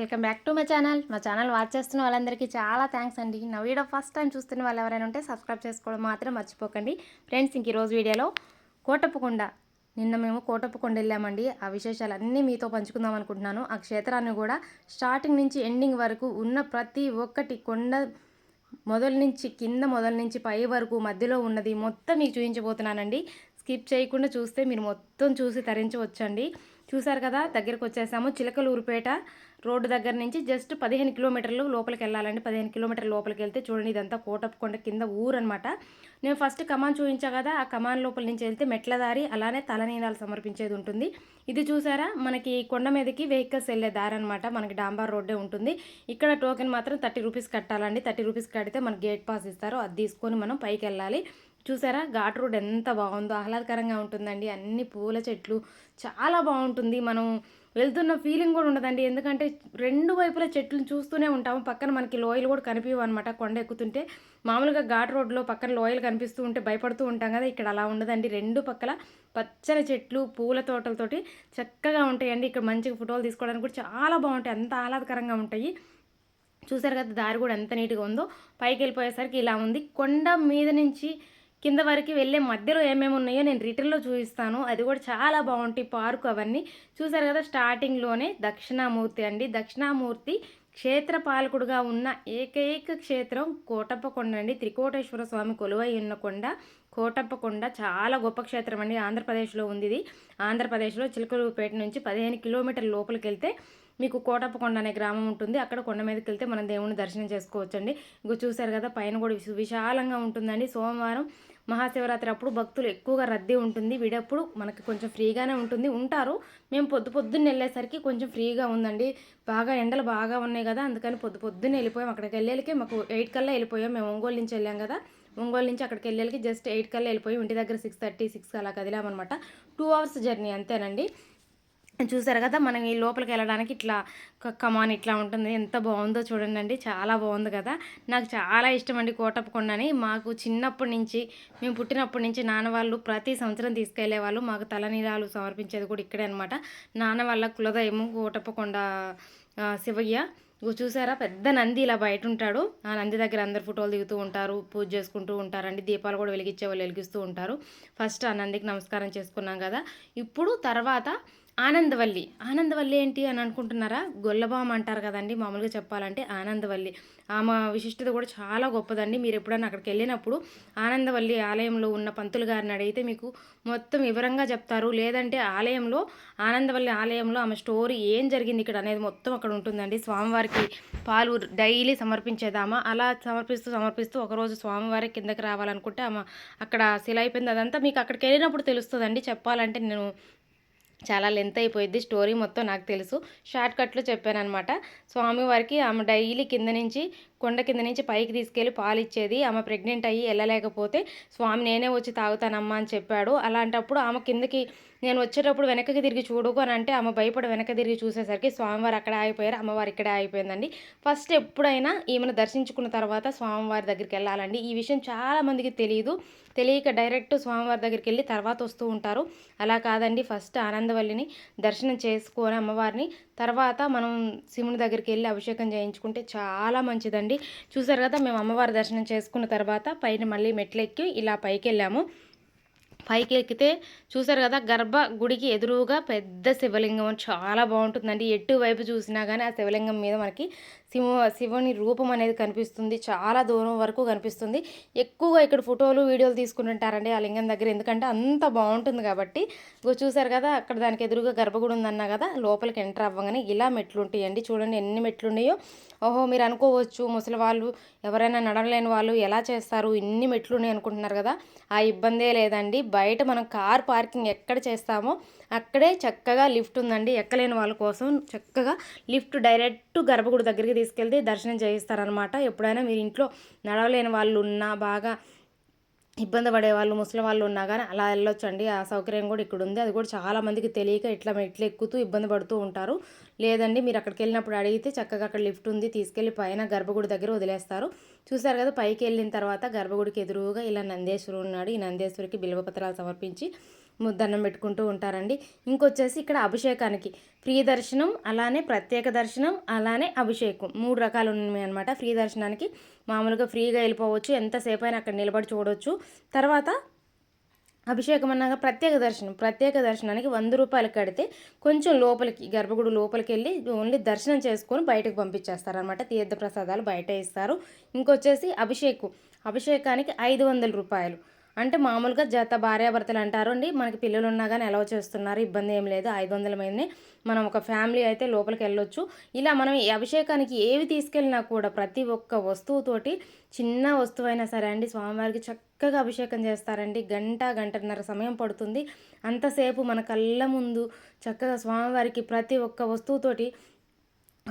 Welcome back to my channel. మా channel watch చేస్తున్న వాళ్ళందరికీ చాలా థ్యాంక్స్ అండి. నా వీడియో ఫస్ట్ టైం చూస్తున్న వాళ్ళు ఎవరైనా ఉంటే సబ్స్క్రైబ్ చేసుకోవడం మాత్రం మర్చిపోకండి. ఫ్రెండ్స్ ఇంక ఈరోజు వీడియోలో కోటప్పకొండ. నిన్న మేము కోటప్పకొండ వెళ్ళామండి. ఆ విశేషాలన్నీ మీతో పంచుకుందాం అనుకుంటున్నాను. ఆ క్షేత్రాన్ని కూడా స్టార్టింగ్ నుంచి ఎండింగ్ వరకు ఉన్న ప్రతి ఒక్కటి కొండ మొదల నుంచి కింద మొదల నుంచి పై వరకు మధ్యలో ఉన్నది మొత్తం మీకు చూపించబోతున్నానండి. స్కిప్ చేయకుండా చూస్తే మీరు మొత్తం చూసి తరించవచ్చండి. చూశారు కదా దగ్గరకు వచ్చేసాము చిలకలూరుపేట రోడ్డు దగ్గర నుంచి జస్ట్ పదిహేను కిలోమీటర్లు లోపలికి వెళ్ళాలండి. పదిహేను కిలోమీటర్ల లోపలికి వెళ్తే చూడండి ఇదంతా కోటప్పకొండ కింద ఊరు అనమాట నేను ఫస్ట్ కమాన్ చూపించా కదా ఆ కమాన్ లోపల నుంచి వెళ్తే మెట్ల దారి అలానే తలనీలాలు సమర్పించేది ఉంటుంది. ఇది చూసారా మనకి కొండ మీదకి వెహికల్స్ వెళ్ళే దారి అనమాట మనకి డాంబార్ రోడ్డే ఉంటుంది. ఇక్కడ టోకెన్ మాత్రం థర్టీ రూపీస్ కట్టాలండి. థర్టీ రూపీస్ కడితే మనకి గేట్ పాస్ ఇస్తారు. అది తీసుకొని మనం పైకి వెళ్ళాలి. చూసారా? ఘాట్ రోడ్ ఎంత బాగుందో ఆహ్లాదకరంగా ఉంటుందండి. అన్ని పూల చెట్లు చాలా బాగుంటుంది. మనం వెళ్తున్న ఫీలింగ్ కూడా ఉండదండి. ఎందుకంటే రెండు వైపుల చెట్లు చూస్తూనే ఉంటాము. పక్కన మనకి లోయలు కూడా కనిపించవు అనమాట కొండ ఎక్కుతుంటే. మామూలుగా ఘాట్ రోడ్లో పక్కన లోయలు కనిపిస్తూ ఉంటే భయపడుతూ ఉంటాం కదా. ఇక్కడ అలా ఉండదండి. రెండు పక్కల పచ్చని చెట్లు పూల తోటలతోటి చక్కగా ఉంటాయండి. ఇక్కడ మంచిగా ఫోటోలు తీసుకోవడానికి కూడా చాలా బాగుంటాయి. అంత ఆహ్లాదకరంగా ఉంటాయి. చూసారు కదా దారి కూడా ఎంత నీట్గా ఉందో. పైకి వెళ్ళిపోయేసరికి ఇలా ఉంది. కొండ మీద నుంచి కింద వరకు వెళ్ళే మధ్యలో ఏమేమి ఉన్నాయో నేను రిటర్న్లో చూపిస్తాను. అది కూడా చాలా బాగుంటాయి పార్కు అవన్నీ. చూసారు కదా స్టార్టింగ్లోనే దక్షిణామూర్తి అండి. దక్షిణామూర్తి క్షేత్రపాలకుడుగా ఉన్న ఏకైక క్షేత్రం కోటప్పకొండ అండి. త్రికోటేశ్వర స్వామి కొలువై ఉన్న కొండ కోటప్పకొండ. చాలా గొప్ప క్షేత్రం అండి. ఆంధ్రప్రదేశ్లో ఉంది ఇది. ఆంధ్రప్రదేశ్లో చిలకలూరుపేట నుంచి పదిహేను కిలోమీటర్ల లోపలికి వెళ్తే మీకు కోటప్పకొండ అనే గ్రామం ఉంటుంది. అక్కడ కొండ మీదకి వెళ్తే మనం దేవుని దర్శనం చేసుకోవచ్చండి. ఇంకో చూసారు కదా పైన కూడా విశాలంగా ఉంటుందండి. సోమవారం మహాశివరాత్రి అప్పుడు భక్తులు ఎక్కువగా రద్దీ ఉంటుంది. వీడప్పుడు మనకి కొంచెం ఫ్రీగానే ఉంటుంది. ఉంటారు. మేము పొద్దు పొద్దున్న వెళ్ళేసరికి కొంచెం ఫ్రీగా ఉందండి. బాగా ఎండలు బాగా ఉన్నాయి కదా అందుకని పొద్దు పొద్దున్న వెళ్ళిపోయాం. అక్కడికి వెళ్ళేకి మాకు ఎయిట్ కల్లా వెళ్ళిపోయాం. మేము ఒంగోలు నుంచి వెళ్ళాం కదా. ఒంగోలు నుంచి అక్కడికి వెళ్ళేకి జస్ట్ ఎయిట్ కల్లా వెళ్ళిపోయి ఇంటి దగ్గర సిక్స్ థర్టీ సిక్స్ అలా కదిలామన్నమాట. టూ అవర్స్ జర్నీ అంతేనండి. చూసారు కదా మనం ఈ లోపలికి వెళ్ళడానికి ఇట్లా కమాన్ ఇట్లా ఉంటుంది. ఎంత బాగుందో చూడండి అండి చాలా బాగుంది కదా. నాకు చాలా ఇష్టం అండి కోటప్పకొండని మాకు చిన్నప్పటి నుంచి మేము పుట్టినప్పటి నుంచి నాన్న వాళ్ళు ప్రతి సంవత్సరం తీసుకెళ్ళే వాళ్ళు. మాకు తలనీరాలు సమర్పించేది కూడా ఇక్కడే అనమాట నాన్న వాళ్ళ కులదైవం కోటప్పకొండ శివయ్య. చూసారా పెద్ద నంది ఇలా బయట ఉంటాడు. ఆ నంది దగ్గర అందరు ఫోటోలు దిగుతూ ఉంటారు పూజ చేసుకుంటూ ఉంటారండి. దీపాలు కూడా వెలిగించే వాళ్ళు వెలిగిస్తూ ఉంటారు. ఫస్ట్ ఆ నందికి నమస్కారం చేసుకున్నాం కదా. ఇప్పుడు తర్వాత ఆనందవల్లి. ఆనందవల్లి ఏంటి అని అనుకుంటున్నారా? గొల్లబామ అంటారు కదండి మామూలుగా చెప్పాలంటే ఆనందవల్లి. ఆమె విశిష్టత కూడా చాలా గొప్పదండి. మీరు ఎప్పుడైనా అక్కడికి వెళ్ళినప్పుడు ఆనందవల్లి ఆలయంలో ఉన్న పంతులు గారిని అడిగితే మీకు మొత్తం వివరంగా చెప్తారు. లేదంటే ఆలయంలో ఆనందవల్లి ఆలయంలో ఆమె స్టోరీ ఏం జరిగింది ఇక్కడ అనేది మొత్తం అక్కడ ఉంటుందండి. స్వామివారికి పాలు డైలీ సమర్పించేదామా? అలా సమర్పిస్తూ సమర్పిస్తూ ఒకరోజు స్వామివారి కిందకి రావాలనుకుంటే ఆమె అక్కడ శిల అయిపోయింది. అదంతా మీకు అక్కడికి వెళ్ళినప్పుడు తెలుస్తుందండి. చెప్పాలంటే నేను చాలా లెంత్ అయిపోయింది స్టోరీ మొత్తం నాకు తెలుసు. షార్ట్ కట్లో చెప్పానమాట స్వామివారికి ఆమె డైలీ కింద నుంచి కొండ కింద నుంచి పైకి తీసుకెళ్ళి పాలు ఇచ్చేది. ఆమె ప్రెగ్నెంట్ అయ్యి వెళ్ళలేకపోతే స్వామి నేనే వచ్చి తాగుతానమ్మా అని చెప్పాడు. అలాంటప్పుడు ఆమె కిందకి నేను వచ్చేటప్పుడు వెనకకి తిరిగి చూడుకు అని అంటే ఆమె భయపడి వెనక తిరిగి చూసేసరికి స్వామివారు అక్కడ ఆగిపోయారు. అమ్మవారు ఇక్కడే ఆగిపోయిందండి. ఫస్ట్ ఎప్పుడైనా ఈమెను దర్శించుకున్న తర్వాత స్వామివారి దగ్గరికి వెళ్ళాలండి. ఈ విషయం చాలామందికి తెలియదు తెలియక డైరెక్ట్ స్వామివారి దగ్గరికి వెళ్ళి తర్వాత వస్తూ ఉంటారు. అలా కాదండి. ఫస్ట్ ఆనందవల్లిని దర్శనం చేసుకొని అమ్మవారిని తర్వాత మనం శివుని దగ్గరికి వెళ్ళి అభిషేకం చేయించుకుంటే చాలా మంచిదండి. చూసారు కదా మేము అమ్మవారి దర్శనం చేసుకున్న తర్వాత పైన మళ్ళీ మెట్లు ఎక్కి ఇలా పైకి వెళ్ళాము పైకి ఎక్కితే చూసారు కదా గర్భ గుడికి ఎదురుగా పెద్ద శివలింగం. చాలా బాగుంటుందండి. ఎటు వైపు చూసినా కానీ ఆ శివలింగం మీద మనకి శివ శివుని రూపం అనేది కనిపిస్తుంది. చాలా దూరం వరకు కనిపిస్తుంది. ఎక్కువగా ఇక్కడ ఫోటోలు వీడియోలు తీసుకుంటుంటారండి ఆ లింగం దగ్గర. ఎందుకంటే అంత బాగుంటుంది కాబట్టి. ఇగో చూసారు కదా అక్కడ దానికి ఎదురుగా గర్భగుడి ఉందన్నా కదా లోపలికి ఎంటర్ అవ్వగానే ఇలా మెట్లు ఉంటాయండి. చూడండి ఎన్ని మెట్లు ఉన్నాయో. ఓహో మీరు అనుకోవచ్చు ముసలి వాళ్ళు ఎవరైనా నడవలేని వాళ్ళు ఎలా చేస్తారు? ఇన్ని మెట్లు ఉన్నాయి అనుకుంటున్నారు కదా. ఆ ఇబ్బందే లేదండి. బయట మనం కార్ పార్కింగ్ ఎక్కడ చేస్తామో అక్కడే చక్కగా లిఫ్ట్ ఉందండి. ఎక్కలేని వాళ్ళ కోసం చక్కగా లిఫ్ట్ డైరెక్ట్ గర్భగుడి దగ్గరికి తీసుకెళ్తే దర్శనం చేయిస్తారనమాట ఎప్పుడైనా మీరు ఇంట్లో నడవలేని వాళ్ళు ఉన్నా బాగా ఇబ్బంది పడే వాళ్ళు ముసలి వాళ్ళు ఉన్నా కానీ అలా వెళ్ళొచ్చండి. ఆ సౌకర్యం కూడా ఇక్కడ ఉంది. అది కూడా చాలా మందికి తెలియక ఇట్లా మెట్లు ఎక్కుతూ ఇబ్బంది పడుతూ ఉంటారు. లేదండి మీరు అక్కడికి వెళ్ళినప్పుడు అడిగితే చక్కగా అక్కడ లిఫ్ట్ ఉంది తీసుకెళ్ళి పైన గర్భగుడి దగ్గర వదిలేస్తారు. చూసారు కదా పైకి వెళ్ళిన తర్వాత గర్భగుడికి ఎదురుగా ఇలా నందేశ్వరుడు ఉన్నాడు. ఈ నందేశ్వరికి బిల్వపత్రాలు సమర్పించి దండం పెట్టుకుంటూ ఉంటారండి. ఇంకొచ్చేసి ఇక్కడ అభిషేకానికి ఫ్రీ దర్శనం అలానే ప్రత్యేక దర్శనం అలానే అభిషేకం. మూడు రకాలు ఉన్నాయి అనమాట ఫ్రీ దర్శనానికి. మామూలుగా ఫ్రీగా వెళ్ళిపోవచ్చు ఎంతసేపు అయినా అక్కడ నిలబడి చూడవచ్చు తర్వాత అభిషేకం అన్నాక ప్రత్యేక దర్శనం. ప్రత్యేక దర్శనానికి వంద రూపాయలు కడితే కొంచెం లోపలికి గర్భగుడి లోపలికి వెళ్ళి ఓన్లీ దర్శనం చేసుకొని బయటకు పంపించేస్తారనమాట తీర్థ ప్రసాదాలు బయట ఇస్తారు. ఇంకొచ్చేసి అభిషేకం. అభిషేకానికి ఐదు వందల రూపాయలు. అంటే మామూలుగా జత భార్యాభర్తలు అంటారు అండి మనకి పిల్లలు ఉన్నా కానీ ఎలా చేస్తున్నారు. ఇబ్బంది ఏం లేదు. ఐదు వందల మందిని మనం ఒక ఫ్యామిలీ అయితే లోపలికి వెళ్ళొచ్చు. ఇలా మనం అభిషేకానికి ఏవి తీసుకెళ్ళినా కూడా ప్రతి ఒక్క వస్తువుతోటి చిన్న వస్తువైనా సరే అండి స్వామివారికి చక్కగా అభిషేకం చేస్తారండి. గంట గంటన్నర సమయం పడుతుంది. అంతసేపు మన కళ్ళ ముందు చక్కగా స్వామివారికి ప్రతి ఒక్క వస్తువుతోటి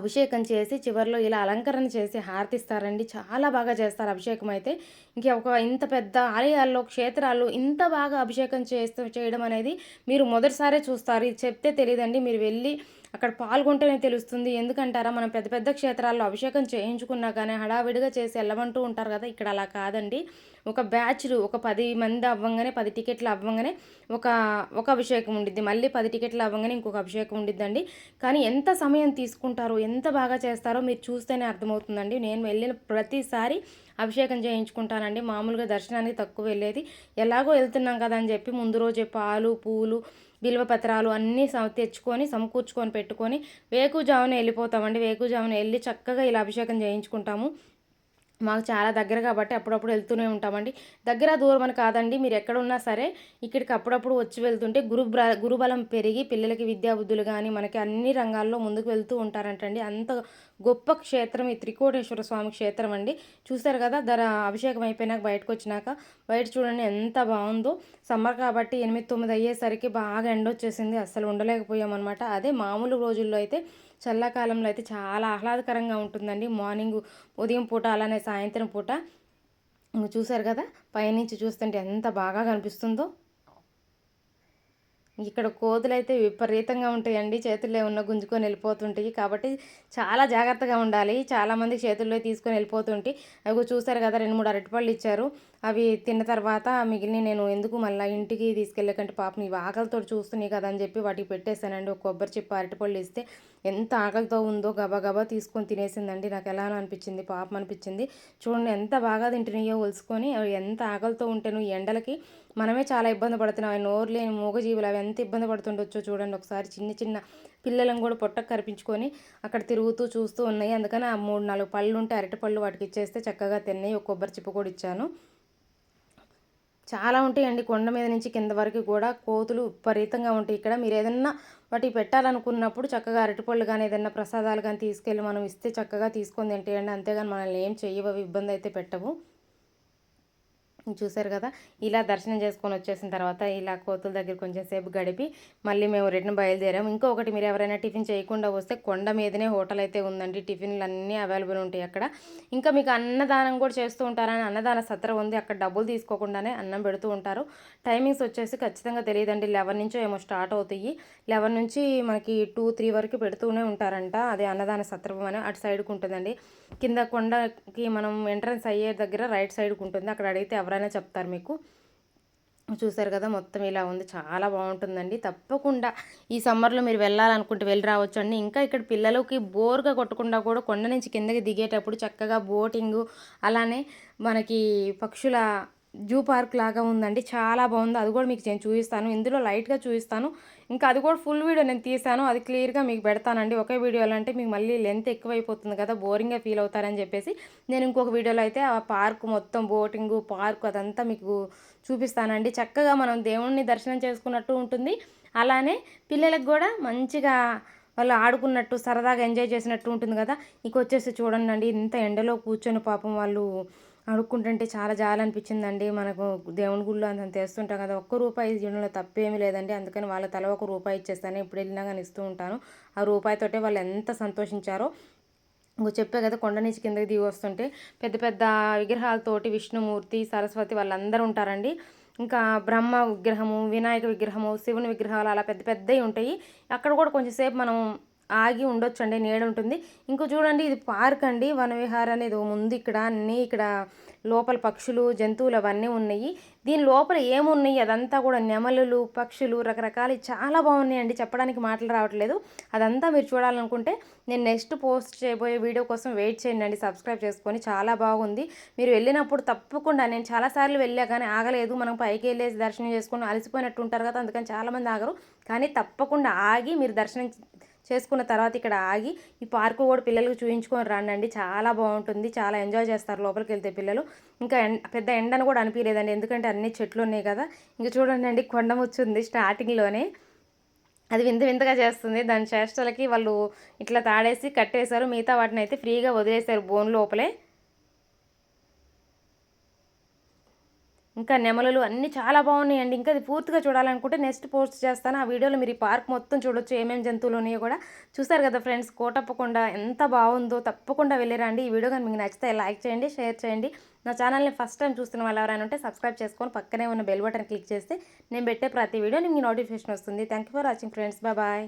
అభిషేకం చేసి చివరిలో ఇలా అలంకరణ చేసి హారతిస్తారండి. చాలా బాగా చేస్తారు అభిషేకం అయితే. ఇంక ఒక ఇంత పెద్ద ఆలయాల్లో క్షేత్రాల్లో ఇంత బాగా అభిషేకం చేస్తూ చేయడం అనేది మీరు మొదటిసారే చూస్తారు. ఇది చెప్తే తెలియదండి మీరు వెళ్ళి అక్కడ పాల్గొంటేనే తెలుస్తుంది. ఎందుకంటారా? మనం పెద్ద పెద్ద క్షేత్రాల్లో అభిషేకం చేయించుకున్నా కానీ హడావిడిగా చేసి వెళ్ళమంటూ ఉంటారు కదా. ఇక్కడ అలా కాదండి. ఒక బ్యాచ్లు ఒక పది మంది అవ్వంగానే పది టికెట్లు అవ్వంగానే ఒక ఒక అభిషేకం ఉండిద్ది. మళ్ళీ పది టికెట్లు అవ్వంగానే ఇంకొక అభిషేకం ఉండిద్దండి. కానీ ఎంత సమయం తీసుకుంటారో ఎంత బాగా చేస్తారో మీరు చూస్తేనే అర్థమవుతుందండి. నేను వెళ్ళిన ప్రతిసారి అభిషేకం చేయించుకుంటానండి. మామూలుగా దర్శనానికి తక్కువ వెళ్ళేది. ఎలాగో వెళ్తున్నాం కదా అని చెప్పి ముందు రోజే పాలు పూలు బిల్వపత్రాలు అన్నీ సమ తెచ్చుకొని సమకూర్చుకొని పెట్టుకొని వేకుజామున వెళ్ళిపోతామండి. వేకుజామున వెళ్ళి చక్కగా ఇలా అభిషేకం చేయించుకుంటాము. మాకు చాలా దగ్గర కాబట్టి అప్పుడప్పుడు వెళ్తూనే ఉంటామండి. దగ్గర దూరం అని కాదండి మీరు ఎక్కడ ఉన్నా సరే ఇక్కడికి అప్పుడప్పుడు వచ్చి వెళ్తుంటే గురు గురుబలం పెరిగి పిల్లలకి విద్యాబుద్ధులు కానీ మనకి అన్ని రంగాల్లో ముందుకు వెళ్తూ ఉంటారంటండి. అంత గొప్ప క్షేత్రం ఈ త్రికోటేశ్వర స్వామి క్షేత్రం అండి. చూసారు కదా ధర అభిషేకం అయిపోయినాక బయటకు వచ్చినాక బయట చూడండి ఎంత బాగుందో. సమ్మర్ కాబట్టి ఎనిమిది తొమ్మిది అయ్యేసరికి బాగా ఎండ వచ్చేసింది అస్సలు ఉండలేకపోయామన్నమాట. అదే మామూలు రోజుల్లో అయితే చల్లకాలంలో అయితే చాలా ఆహ్లాదకరంగా ఉంటుందండి. మార్నింగ్ ఉదయం పూట అలానే సాయంత్రం పూట. చూసారు కదా? పైనుంచి చూస్తుంటే ఎంత బాగా కనిపిస్తుందో. ఇక్కడ కోతులు అయితే విపరీతంగా ఉంటాయండి. చేతుల్లో ఉన్న గుంజుకొని వెళ్ళిపోతుంటాయి. కాబట్టి చాలా జాగ్రత్తగా ఉండాలి. చాలామంది చేతుల్లో తీసుకొని వెళ్ళిపోతుంటే అవి చూసారు కదా రెండు మూడు అరటిపళ్ళు ఇచ్చారు. అవి తిన్న తర్వాత మిగిలిన నేను ఎందుకు మళ్ళీ ఇంటికి తీసుకెళ్ళకంటే పాపం ఇవి ఆకలితో చూస్తున్నాయి కదా అని చెప్పి వాటికి పెట్టేశానండి. ఒక కొబ్బరి చెప్పు అరటిపళ్ళు ఇస్తే ఎంత ఆకలితో ఉందో గబా గబా తీసుకొని తినేసిందండి. నాకు ఎలానో అనిపించింది? పాపం అనిపించింది. చూడండి ఎంత బాగా తింటున్నాయో ఒలుసుకొని అవి ఎంత ఆకలితో ఉంటేను నువ్వు ఎండలకి మనమే చాలా ఇబ్బంది పడుతున్నాం. అవి నోరు లేని మూగజీవులు అవి ఎంత ఇబ్బంది పడుతుండొచ్చో చూడండి. ఒకసారి చిన్న చిన్న పిల్లలను కూడా పొట్టకు కరిపించుకొని అక్కడ తిరుగుతూ చూస్తూ ఉన్నాయి. అందుకని ఆ మూడు నాలుగు పళ్ళు ఉంటే అరటి పళ్ళు వాటికి ఇచ్చేస్తే చక్కగా తిన్నాయి. ఒక కొబ్బరి చిప్ప కూడా ఇచ్చాను. చాలా ఉంటాయండి. కొండ మీద నుంచి కింద వరకు కూడా కోతులు విపరీతంగా ఉంటాయి. ఇక్కడ మీరు ఏదన్నా వాటికి పెట్టాలనుకున్నప్పుడు చక్కగా అరటిపళ్ళు కానీ ఏదైనా ప్రసాదాలు కానీ తీసుకెళ్ళి మనం ఇస్తే చక్కగా తీసుకొని తింటేయండి. అంతేగాని మనల్ని ఏం చెయ్యవు. ఇబ్బంది అయితే పెట్టవు. చూసారు కదా? ఇలా దర్శనం చేసుకొని వచ్చేసిన తర్వాత ఇలా కోతుల దగ్గర కొంచెం సేపు గడిపి మళ్ళీ మేము రిటర్న్ బయలుదేరాము. ఇంకొకటి మీరు ఎవరైనా టిఫిన్ చేయకుండా వస్తే కొండ మీదనే హోటల్ అయితే ఉందండి. టిఫిన్లు అన్నీ అవైలబుల్ ఉంటాయి అక్కడ. ఇంకా మీకు అన్నదానం కూడా చేస్తూ ఉంటారని అన్నదాన సత్రం ఉంది. అక్కడ డబ్బులు తీసుకోకుండానే అన్నం పెడుతూ ఉంటారు. టైమింగ్స్ వచ్చేసి ఖచ్చితంగా తెలియదండి. లెవెన్ నుంచో ఏమో స్టార్ట్ అవుతాయి. లెవెన్ నుంచి మనకి టూ త్రీ వరకు పెడుతూనే ఉంటారంట. అదే అన్నదాన సత్రం అని అటు సైడ్కి ఉంటుందండి. కింద కొండకి మనం ఎంట్రన్స్ అయ్యే దగ్గర రైట్ సైడ్కి ఉంటుంది. అక్కడ అడిగితే ఎవరు ఎవరైనా చెప్తారు మీకు? చూసారు కదా మొత్తం ఇలా ఉంది. చాలా బాగుంటుందండి. తప్పకుండా ఈ సమ్మర్లో మీరు వెళ్ళాలనుకుంటే వెళ్ళి రావచ్చు అండి. ఇంకా ఇక్కడ పిల్లలకి బోర్గా కొట్టకుండా కూడా కొండ నుంచి కిందకి దిగేటప్పుడు చక్కగా బోటింగు అలానే మనకి పక్షుల జూ పార్క్ లాగా ఉందండి. చాలా బాగుంది. అది కూడా మీకు నేను చూపిస్తాను. ఇందులో లైట్గా చూపిస్తాను. ఇంకా అది కూడా ఫుల్ వీడియో నేను తీసాను అది క్లియర్గా మీకు పెడతానండి. ఒకే వీడియోలో అంటే మీకు మళ్ళీ లెంత్ ఎక్కువైపోతుంది కదా బోరింగ్గా ఫీల్ అవుతారని చెప్పేసి నేను ఇంకొక వీడియోలో అయితే ఆ పార్క్ మొత్తం బోటింగ్ పార్క్ అదంతా మీకు చూపిస్తానండి. చక్కగా మనం దేవుణ్ణి దర్శనం చేసుకున్నట్టు ఉంటుంది. అలానే పిల్లలకు కూడా మంచిగా వాళ్ళు ఆడుకున్నట్టు సరదాగా ఎంజాయ్ చేసినట్టు ఉంటుంది కదా. ఇంకొచ్చేసి వచ్చేసి చూడండి అండి ఇంత ఎండలో కూర్చొని పాపం వాళ్ళు అడుక్కుంటుంటే చాలా జాలి అనిపించిందండి మనకు దేవుని గుళ్ళు అంత తెస్తుంటాం కదా ఒక్క రూపాయి ఇవ్వడంలో తప్పేమీ లేదండి. అందుకని వాళ్ళ తల ఒక రూపాయి ఇచ్చేస్తాను. ఎప్పుడు వెళ్ళినా కానీ ఇస్తూ ఉంటాను. ఆ రూపాయితోటే వాళ్ళు ఎంత సంతోషించారో. ఇంకో చెప్పే కదా కొండ నుంచి కిందకి దిగి వస్తుంటే పెద్ద పెద్ద విగ్రహాలతోటి విష్ణుమూర్తి సరస్వతి వాళ్ళందరూ ఉంటారండి. ఇంకా బ్రహ్మ విగ్రహము వినాయక విగ్రహము శివుని విగ్రహాలు అలా పెద్ద పెద్దవి ఉంటాయి. అక్కడ కూడా కొంచెంసేపు మనం ఆగి ఉండొచ్చు అండి నీడ ఉంటుంది ఇంకో చూడండి ఇది పార్క్ అండి వనవిహార్ అనేది ఉంది ఇక్కడ అన్నీ ఇక్కడ లోపల పక్షులు జంతువులు అవన్నీ ఉన్నాయి. దీని లోపల ఏమున్నాయి? అదంతా కూడా నెమలులు పక్షులు రకరకాలు చాలా బాగున్నాయండి. చెప్పడానికి మాటలు రావట్లేదు. అదంతా మీరు చూడాలనుకుంటే నేను నెక్స్ట్ పోస్ట్ చేయబోయే వీడియో కోసం వెయిట్ చేయండి అండి. సబ్స్క్రైబ్ చేసుకొని చాలా బాగుంది. మీరు వెళ్ళినప్పుడు తప్పకుండా నేను చాలాసార్లు వెళ్ళా కానీ ఆగలేదు. మనం పైకి వెళ్ళేసి దర్శనం చేసుకుని అలసిపోయినట్టు ఉంటారు కదా అందుకని చాలామంది ఆగరు. కానీ తప్పకుండా ఆగి మీరు దర్శనం చేసుకున్న తర్వాత ఇక్కడ ఆగి ఈ పార్కు కూడా పిల్లలకు చూపించుకొని రండి చాలా బాగుంటుంది. చాలా ఎంజాయ్ చేస్తారు లోపలికి వెళ్తే పిల్లలు. ఇంకా పెద్ద ఎండను కూడా అనిపించలేదండి ఎందుకంటే అన్ని చెట్లు ఉన్నాయి కదా. ఇంకా చూడండి అండి కొండ ముచ్చుంది స్టార్టింగ్లోనే. అది వింత వింతగా చేస్తుంది. దాని చేష్టలకి వాళ్ళు ఇట్లా తాడేసి కట్టేశారు. మిగతా వాటిని అయితే ఫ్రీగా వదిలేశారు బోన్ లోపలే. ఇంకా నెమలలు అన్నీ చాలా బాగున్నాయండి. ఇంకా అది పూర్తిగా చూడాలనుకుంటే నెక్స్ట్ పోస్ట్ చేస్తాను. ఆ వీడియోలో మీరు ఈ పార్క్ మొత్తం చూడొచ్చు. ఏమేమి జంతువులు ఉన్నాయో కూడా. చూసారు కదా ఫ్రెండ్స్ కోటప్పకుండా ఎంత బాగుందో. తప్పకుండా వెళ్ళిరండి. ఈ వీడియో కానీ మీకు నచ్చితే లైక్ చేయండి షేర్ చేయండి. నా ఛానల్ని ఫస్ట్ టైం చూస్తున్న వాళ్ళు ఎవరైనా ఉంటే సబ్స్క్రైబ్ చేసుకొని పక్కనే ఉన్న బెల్ బటన్ క్లిక్ చేస్తే నేను పెట్టే ప్రతి వీడియో మీకు నోటిఫికేషన్ వస్తుంది. Thank you for watching friends. Bye.